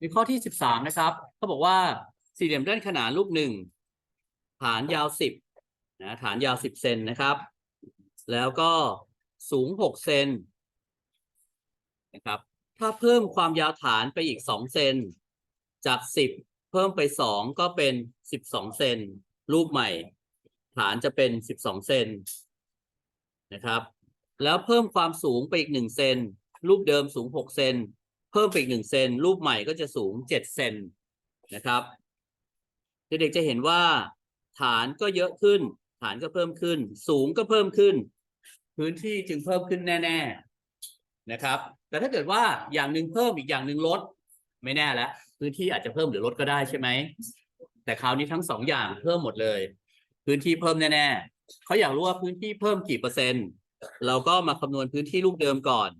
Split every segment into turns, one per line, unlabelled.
มีข้อที่สิบสามนะครับเขาบอกว่าสี่เหลี่ยมด้านขนานรูปหนึ่งฐานยาวสิบนะฐานยาวสิบเซนนะครับ แล้วก็สูงหกเซนนะครับ ถ้าเพิ่มความยาวฐานไปอีกสองเซนจากสิบเพิ่มไปสองก็เป็นสิบสองเซนรูปใหม่ ฐานจะเป็นสิบสองเซนนะครับ แล้วเพิ่มความสูงไปอีกหนึ่งเซนรูปเดิมสูงหกเซน พิ่มไปอีกหนึ่งเซนรูปใหม่ก็จะสูงเจ็ดเซนนะครับเด็กๆจะเห็นว่า ฐานก็เยอะขึ้น ฐานก็เพิ่มขึ้น สูงก็เพิ่มขึ้น พื้นที่จึงเพิ่มขึ้นแน่ ๆนะครับ แต่ถ้าเกิดว่าอย่างหนึ่งเพิ่มอีกอย่างหนึ่งลด ไม่แน่แล้วพื้นที่อาจจะเพิ่มหรือลดก็ได้ใช่ไหมแต่คราวนี้ทั้งสองอย่างเพิ่มหมดเลย พื้นที่เพิ่มแน่ๆเขาอยากรู้ว่าพื้นที่เพิ่มกี่เปอร์เซ็นต์ เราก็มาคำนวณพื้นที่รูปเดิมก่อน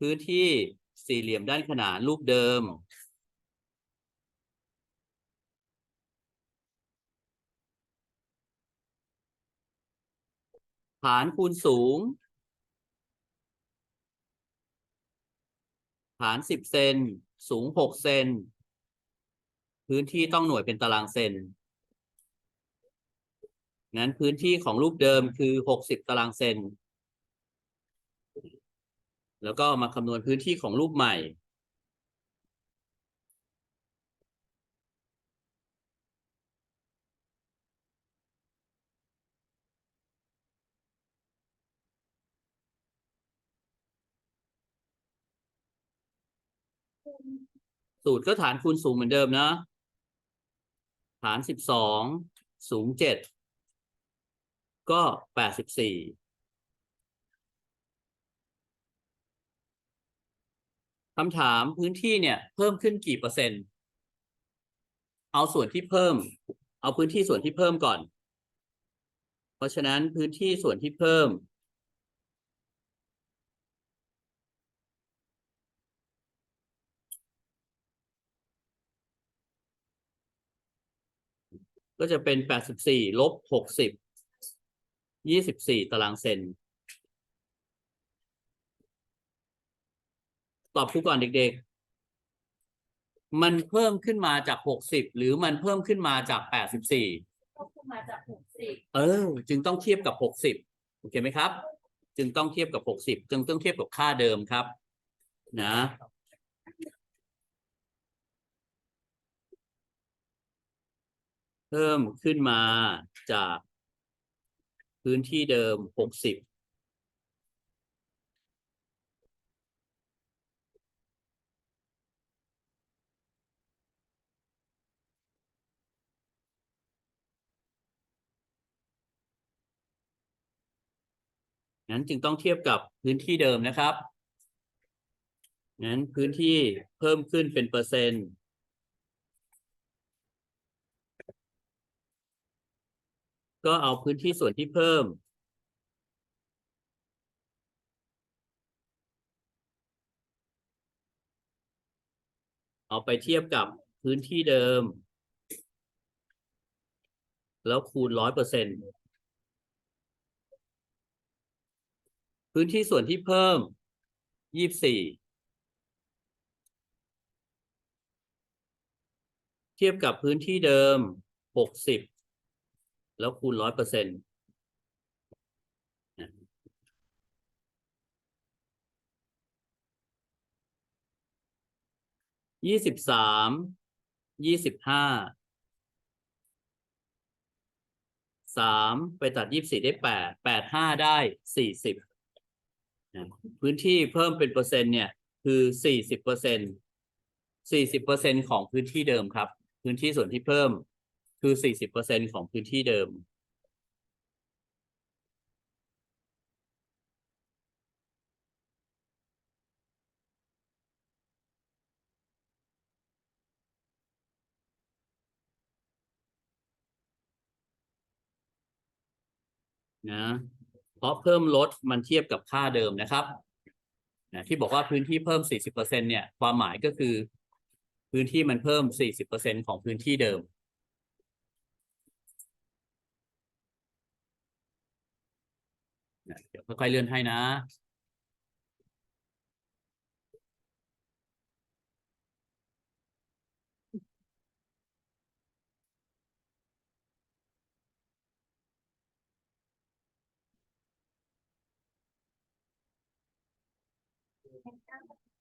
พื้นที่ สี่เหลี่ยมด้านขนานรูปเดิม ฐานคูณสูง ฐานสิบเซนสูงหกเซนพื้นที่ต้องหน่วยเป็นตารางเซนงั้นพื้นที่ของรูปเดิมคือหกสิบตารางเซน แล้วก็มาคำนวณพื้นที่ของรูปใหม่ สูตรก็ฐานคูณสูงเหมือนเดิมนะ ฐานสิบสองสูงเจ็ดก็แปดสิบสี่ คำถามพื้นที่เนี่ย เพิ่มขึ้นกี่เปอร์เซ็นต์ เอาส่วนที่เพิ่ม เอาพื้นที่ส่วนที่เพิ่มก่อน เพราะฉะนั้นพื้นที่ส่วนที่เพิ่ม ก็จะเป็นแปดสิบสี่ลบหกสิบยี่สิบสี่ตารางเซน อบครูก่อนเด็ก ๆ มันเพิ่มขึ้นมาจากหกสิบหรือมันเพิ่มขึ้นมาจากแปดสิบสี่
ก็ขึ้นมาจากหกสิบ
เออ จึงต้องเทียบกับหกสิบโอเคไหมครับ จึงต้องเทียบกับหกสิบจึงต้องเทียบกับค่าเดิมครับ นะ เพิ่มขึ้นมาจากพื้นที่เดิมหกสิบ นั้นจึงต้องเทียบกับพื้นที่เดิมนะครับนั้นพื้นที่เพิ่มขึ้นเป็นเปอร์เซ็นต์ก็เอาพื้นที่ส่วนที่เพิ่ม เอาไปเทียบกับพื้นที่เดิม แล้วคูณร้อยเปอร์เซ็นต์ พื้นที่ส่วนที่เพิ่มยี่สิบสี่เทียบกับพื้นที่เดิมหกสิบแล้วคูณร้อยเปอร์เซ็นต์ยี่สิบสามยี่สิบห้าสามไปตัดยี่สิบสี่ได้แปดแปดห้าได้สี่สิบ พื้นที่เพิ่มเป็นเปอร์เซ็นต์เนี่ยคือสี่สิบเปอร์เซ็นสี่สิบเปอร์เซ็นของพื้นที่เดิมครับ พื้นที่ส่วนที่เพิ่มคือสี่สิบเปอร์เซ็นของพื้นที่เดิม นะ เพราะเพิ่มลดมันเทียบกับค่าเดิมนะครับนะที่บอกว่าพื้นที่เพิ่ม 40%เนี่ย ความหมายก็คือ พื้นที่มันเพิ่ม 40%ของพื้นที่เดิมนะเดี๋ยวค่อยๆเลื่อนให้นะ Thank you.